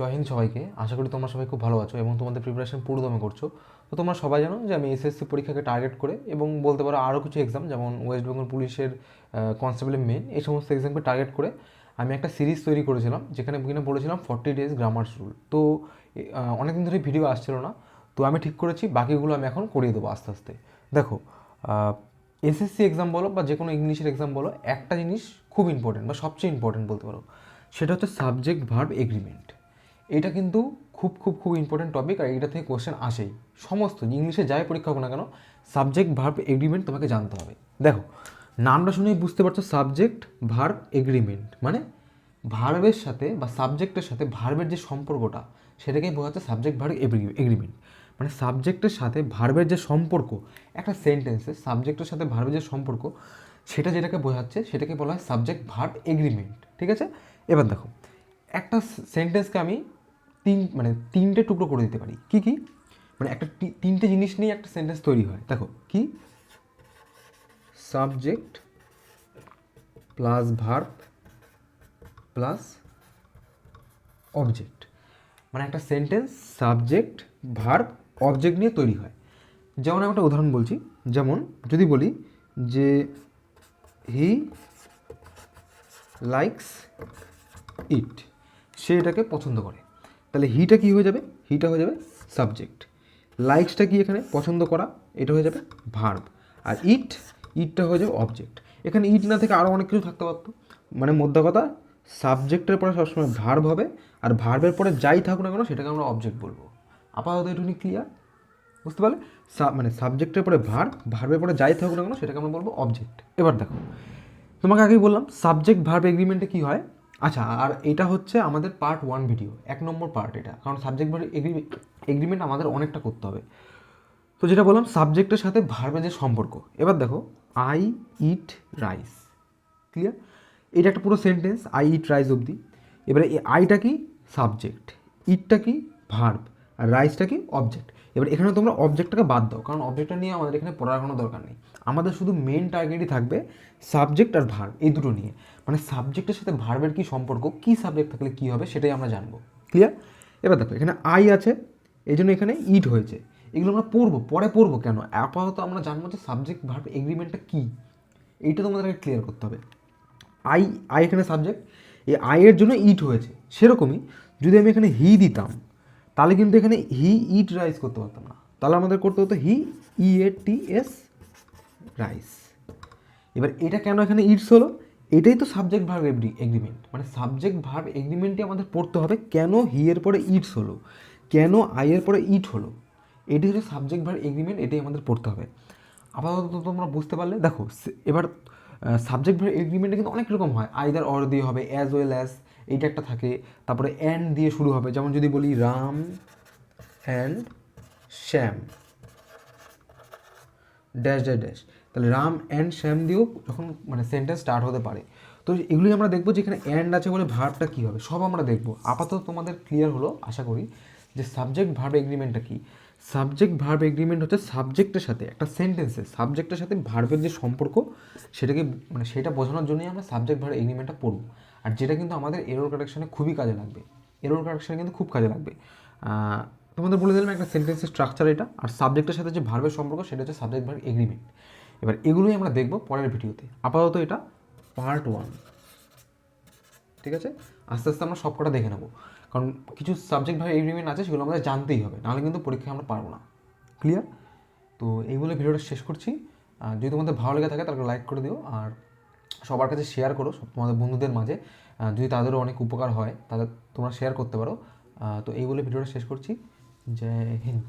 জয় হিন্দ সবাইকে। আশা করি তোমরা সবাই খুব ভালো আছো এবং তোমাদের প্রিপারেশন পুরোদমে করছ। তো তোমরা সবাই জানো যে আমি এসএসসি পরীক্ষাকে টার্গেট করে এবং বলতে পারো আরও কিছু এক্সাম যেমন ওয়েস্ট বেঙ্গল পুলিশের কনস্টেবলের মেন এই সমস্ত এক্সামকে টার্গেট করে আমি একটা সিরিজ তৈরি করেছিলাম, যেখানে কিনা বলেছিলাম ফর্টি ডেজ গ্রামার রুল তো অনেক দিন ধরে ভিডিও আসছিল না। তো আমি ঠিক করেছি, বাকিগুলো আমি এখন করিয়ে দেবো আস্তে আস্তে। দেখো এসএসসি এক্সাম বলো বা যে কোনো ইংলিশের এক্সাম বলো, একটা জিনিস খুব ইম্পর্টেন্ট বা সবচেয়ে ইম্পর্টেন্ট বলতে পারো। সেটা হচ্ছে সাবজেক্ট ভার্ব এগ্রিমেন্ট এটা কিন্তু খুব খুব খুব ইম্পর্টেন্ট টপিক আর এটা থেকে কোশ্চেন আসেই। সমস্ত ইংলিশে যাই পরীক্ষা হোক না কেন সাবজেক্ট ভার্ব এগ্রিমেন্ট তোমাকে জানতে হবে। দেখো, নামটা শুনেই বুঝতে পারছ সাবজেক্ট ভার্ব এগ্রিমেন্ট মানে ভার্বের সাথে বা সাবজেক্টের সাথে ভার্বের যে সম্পর্কটা, সেটাকেই বোঝাচ্ছে সাবজেক্ট ভার্ব এগ্রিমেন্ট মানে সাবজেক্টের সাথে ভার্বের যে সম্পর্ক, একটা সেন্টেন্সে সাবজেক্টের সাথে ভার্বের যে সম্পর্ক, সেটা যেটাকে বোঝাচ্ছে সেটাকে বলা হয় সাবজেক্ট ভার্ব এগ্রিমেন্ট ঠিক আছে? এবার দেখো, একটা সেন্টেন্সকে আমি তিন মানে তিনটে টুকরো করে দিতে পারি। কি কি? মানে একটা তিনটে জিনিস নিয়ে একটা সেন্টেন্স তৈরি হয়। দেখো, কি? Subject plus verb plus object মানে একটা সেন্টেন্স সাবজেক্ট ভার্ব অবজেক্ট নিয়ে তৈরি হয়। যেমন আমি একটা উদাহরণ বলছি। যেমন যদি বলি যে হি লাইকস ইট সে এটাকে পছন্দ করে। তাহলে হিটা কি হয়ে যাবে? হিটা হয়ে যাবে সাবজেক্ট লাইকসটা কি এখানে? পছন্দ করা। এটা হয়ে যাবে ভার্ব আর ইট ইটটা হয়ে যাবে অবজেক্ট এখানে ইট না থেকে আরও অনেক কিছু থাকতে পারতো। মানে মধ্যে কথা সাবজেক্টের পরে সবসময় ভার্ব হবে, আর ভার্বের পরে যাই থাকুক না কেন, সেটাকে আমরা অবজেক্ট বলব। আপাতত এটুকুনি ক্লিয়ার বুঝতে পারলে? মানে সাবজেক্টের পরে ভার্ব ভার্বের পরে যাই থাকুক না কেন, সেটাকে আমরা বলব অবজেক্ট এবার দেখো, তোমাকে আগেই বললাম সাবজেক্ট ভার্ব এগ্রিমেন্টে কী হয়? আচ্ছা আর এটা হচ্ছে আমাদের পার্ট ওয়ান ভিডিও এক নম্বর পার্ট এটা। কারণ সাবজেক্ট এগ্রিমেন্ট আমাদের অনেকটা করতে হবে। তো যেটা বললাম সাবজেক্টের সাথে ভার্বের যে সম্পর্ক। এবার দেখো আই ইট রাইস ক্লিয়ার এটা একটা পুরো সেন্টেন্স আই ইট রাইস অবধি। এবারে এই আইটা কি? সাবজেক্ট ইটটা কি? ভার্ব আর রাইসটা কি? অবজেক্ট এবার এখানে তোমরা অবজেক্টটাকে বাদ দাও, কারণ অবজেক্টটা নিয়ে আমাদের এখানে পড়ার কোনো দরকার নেই। আমাদের শুধু মেন টার্গেটই থাকবে সাবজেক্ট আর ভার্ব এই দুটো নিয়ে। মানে সাবজেক্টের সাথে ভার্বের কী সম্পর্ক, কী সাবজেক্ট থাকলে কী হবে সেটাই আমরা জানব। ক্লিয়ার এবার দেখো, এখানে আই আছে, এই জন্য এখানে ইট হয়েছে। এগুলো আমরা পড়ব, পরে পড়ব কেন? আপাতত আমরা জানব যে সাবজেক্ট ভার্ব এগ্রিমেন্টটা কী? এইটা তোমাদেরকে ক্লিয়ার করতে হবে। আই আই এখানে সাবজেক্ট এই আইয়ের জন্য ইট হয়েছে। সেরকমই যদি আমি এখানে হি দিতাম তাহলে কিন্তু এখানে হি ইট রাইস করতে পারতাম না। তাহলে আমাদের করতে হতো হি ই এ টি এস রাইস এবার এটা কেন এখানে ইটস হলো? এটাই তো সাবজেক্ট ভার্ব এগ্রিমেন্ট মানে সাবজেক্ট ভার্ব এগ্রিমেন্টই আমাদের পড়তে হবে কেন হি এর পরে ইটস হলো? কেন আই এর পরে ইট হলো? এটি হচ্ছে সাবজেক্ট ভার্ব এগ্রিমেন্ট এটাই আমাদের পড়তে হবে। আপাতত তোমরা বুঝতে পারলে, দেখো এবার সাবজেক্ট ভার্ব এগ্রিমেন্টে কিন্তু অনেক রকম হয়। আইদার অর দিয়ে হবে অ্যাজ ওয়েল অ্যাজ এইটা একটা থাকে। তারপরে অ্যান্ড দিয়ে শুরু হবে। যেমন যদি বলি Ram and Shyam. Dash dash dash তাহলে রাম অ্যান্ড শ্যাম দিয়েও যখন মানে সেন্টেন্স স্টার্ট হতে পারে। তো এগুলি আমরা দেখব যে এখানে অ্যান্ড আছে বলে ভার্বটা কী হবে। সব আমরা দেখব। আপাতত তোমাদের ক্লিয়ার হলো, আশা করি, যে সাবজেক্ট ভার্ব এগ্রিমেন্টটা কী। সাবজেক্ট ভার্ব এগ্রিমেন্ট হচ্ছে সাবজেক্টের সাথে, একটা সেন্টেন্সে সাবজেক্টের সাথে ভার্বের যে সম্পর্ক, সেটাকে মানে সেটা বোঝানোর জন্যই আমরা সাবজেক্ট ভার্ব এগ্রিমেন্টটা পড়ব। আর যেটা কিন্তু আমাদের এরোর কারেকশানে খুবই কাজে লাগবে। এরোর কারেকশনে কিন্তু খুব কাজে লাগবে। তোমাদের বলে দিলাম একটা সেন্টেন্সের স্ট্রাকচার এটা, আর সাবজেক্টের সাথে যে ভার্বের সম্পর্ক, সেটা হচ্ছে সাবজেক্ট ভার্ব এগ্রিমেন্ট এবার এগুলোই আমরা দেখব পরের ভিডিওতে। আপাতত এটা পার্ট ওয়ান ঠিক আছে? আস্তে আস্তে আমরা সবকটা দেখে নেব। কারণ কিছু সাবজেক্ট ভাবে এগ্রিমেন্ট আছে, সেগুলো আমাদের জানতেই হবে। নাহলে কিন্তু পরীক্ষায় আমরা পারব না। ক্লিয়ার তো এই বলে ভিডিওটা শেষ করছি। যদি তোমাদের ভালো লেগে থাকে, তাহলে লাইক করে দিও। আর সবার কাছে শেয়ার করো তোমাদের বন্ধুদের মাঝে। যদি তাদেরও অনেক উপকার হয় তাহলে তোমরা শেয়ার করতে পারো। তো এই বলে ভিডিওটা শেষ করছি। জয় হিন্দ।